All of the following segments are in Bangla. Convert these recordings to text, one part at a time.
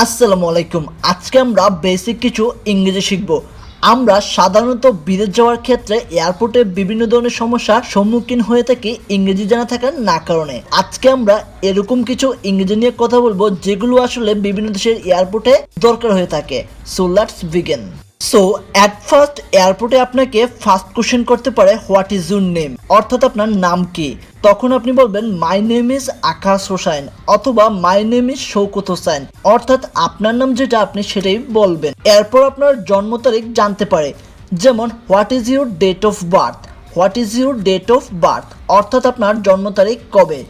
আসসালামু আলাইকুম। আজকে আমরা বেসিক কিছু ইংরেজি শিখব। আমরা সাধারণত বিদেশ যাওয়ার ক্ষেত্রে এয়ারপোর্টে বিভিন্ন ধরনের সমস্যার সম্মুখীন হয়ে থাকি ইংরেজি জানা থাকার না কারণে। আজকে আমরা এরকম কিছু ইংরেজি নিয়ে কথা বলব যেগুলো আসলে বিভিন্ন দেশের এয়ারপোর্টে দরকার হয়ে থাকে। So let's so at first এয়ারপোর্টে আপনাকে ফার্স্ট কোশ্চেন করতে পারে হোয়াট ইজ ইউর নেম অর্থাৎ আপনার নাম কি? তখন আপনি বলবেন my name is Akash Hossain অথবা my name is Shaukat Hossain অর্থাৎ আপনার নাম যেটা আপনি সেটাই বলবেন। এরপর আপনার জন্ম তারিখ জানতে পারে, যেমন what is your date of birth what is your date of birth অর্থাৎ আপনার জন্ম তারিখ কবে?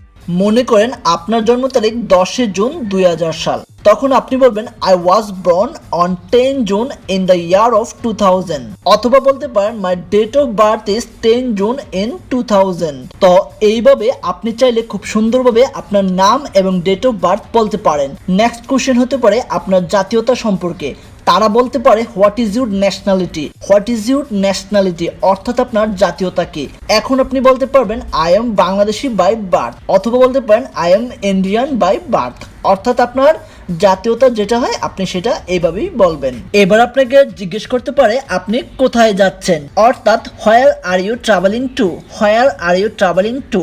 মনে করেন, আপনার জন্ম তারিখ দশে জুন দুই হাজার সাল। তখন আপনি বলবেন I was born on ten June in the year of two thousand অথবা বলতে পারেন my date of birth is ten June in two thousand তো এইভাবে আপনি চাইলে খুব সুন্দরভাবে আপনার নাম এবং ডেট অফ বার্থ বলতে পারেন। নেক্সট কোশ্চেন হতে পারে আপনার জাতীয়তা সম্পর্কে। তারা বলতে পারে what is your nationality what is your nationality অর্থাৎ আপনার জাতীয়তা কি? এখন আপনি বলতে পারবেন I am Bangladeshi by birth অথবা বলতে পারেন I am Indian by birth অর্থাৎ আপনার জাতীয়তা যেটা হয়, আপনি সেটা এইভাবেই বলবেন। এবার আপনাকে জিজ্ঞেস করতে পারে, আপনি কোথায় যাচ্ছেন? অর্থাৎ where are you travelling to where are you travelling to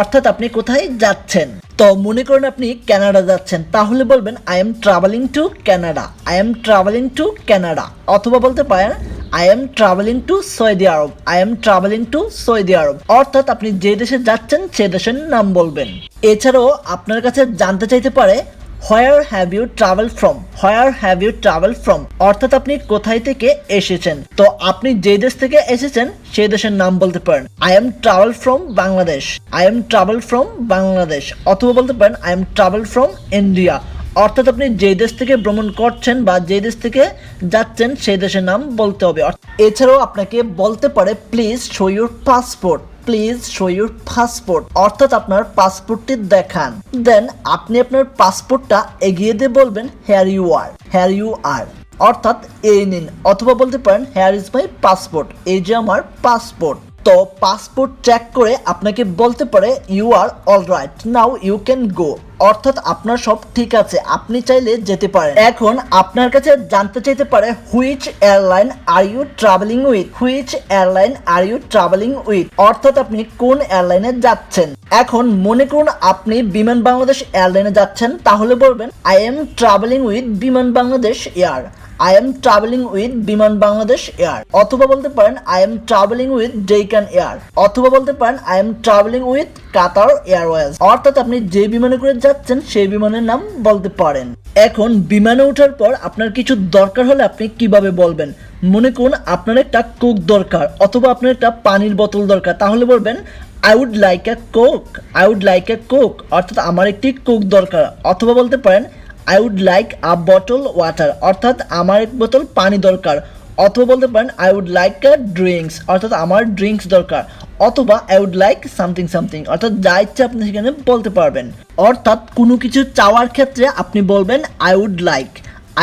অর্থাৎ, আপনি কোথায় যাচ্ছেন? তো মনে করেন আপনি কানাডা যাচ্ছেন, তাহলে বলবেন I am travelling to Canada I am travelling to Canada অথবা বলতে পারেন I am travelling to Saudi Arabia I am travelling to Saudi Arabia অর্থাৎ, আপনি যে দেশে যাচ্ছেন, সে দেশের নাম বলবেন। এছাড়াও, আপনার কাছে জানতে চাইতে পারে where have you travel from where have you travel from অর্থাৎ আপনি কোথায় থেকে এসেছেন? তো আপনি যে দেশ থেকে এসেছেন, সেই দেশের নাম বলতে পারেন I am travel from Bangladesh I am travel from Bangladesh অথবা বলতে পারেন I am travel from India অর্থাৎ আপনি যে দেশ থেকে ভ্রমণ করছেন বা যে দেশ থেকে যাচ্ছেন, সেই দেশের নাম বলতে হবে। এছাড়াও আপনাকে বলতে পারে please show your passport please show your passport অর্থাৎ আপনার পাসপোর্টটি দেখান। দেন আপনি আপনার পাসপোর্টটা এগিয়ে দিয়ে বলবেন here you are here you are অর্থাৎ এই নিন, অথবা বলতে পারেন হেয়ার ইজ মাই পাসপোর্ট এই যে আমার পাসপোর্ট তো পাসপোর্ট চেক করে আপনাকে বলতে পারে you are all right now you can go অর্থাৎ আপনার সব ঠিক আছে, আপনি চাইলে যেতে পারেন। এখন আপনার কাছে জানতে চাইতে পারে which airline are you travelling with which airline are you travelling with অর্থাৎ আপনি কোন এয়ারলাইনে যাচ্ছেন? এখন মনে করুন আপনি বিমান বাংলাদেশ এয়ারলাইনে যাচ্ছেন, তাহলে বলবেন I am travelling with Biman Bangladesh air I am travelling with Biman Bangladesh air অথবা বলতে পারেন I am travelling with Deccan air অথবা বলতে পারেন I am travelling with Qatar Airways অর্থাৎ আপনি যে বিমানে করে যাচ্ছেন, সেই বিমানের নাম বলতে পারেন। এখন বিমানে ওঠার পর আপনার কিছু দরকার হলে আপনি কীভাবে বলবেন? মনে করুন, আপনার একটা কোক দরকার অথবা আপনার একটা পানির বোতল দরকার। তাহলে বলবেন I would like a coke I would like a coke অর্থাৎ আমার একটি কোক দরকার। অথবা বলতে পারেন I would like a bottle water অর্থাৎ আমার এক বোতল পানি দরকার, অথবা বলতে পারেন I would like a drinks অর্থাৎ আমার ড্রিঙ্কস দরকার, অথবা I would like something something অর্থাৎ যা ইচ্ছে আপনি সেখানে বলতে পারবেন। অর্থাৎ কোনো কিছু চাওয়ার ক্ষেত্রে আপনি বলবেন I would like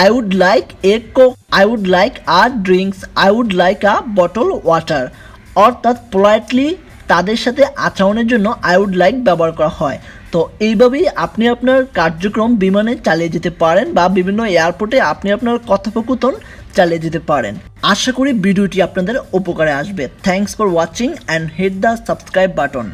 I would like a coke I would like a drinks I would like a bottle water অর্থাৎ পোলাইটলি তাদের সাথে আচরণের জন্য আই উড লাইক ব্যবহার করা হয়। তো এইভাবেই আপনি আপনার কার্যক্রম বিমানে চালিয়ে যেতে পারেন বা বিভিন্ন এয়ারপোর্টে আপনি আপনার কথোপকথন চালিয়ে যেতে পারেন। আশা করি ভিডিওটি আপনাদের উপকারে আসবে। Thanks for watching and hit the subscribe button